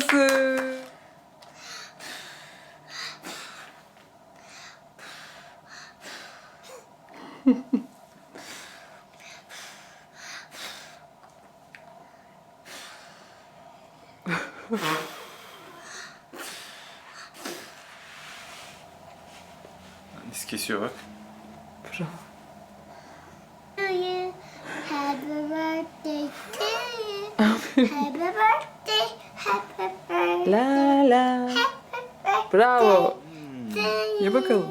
Yaşasın. Annesi kesiyor bak. Bravo. to you. Happy birthday to you. Happy birthday. Happy birthday. La la. Happy birthday Bravo. to you. Ye bakalım.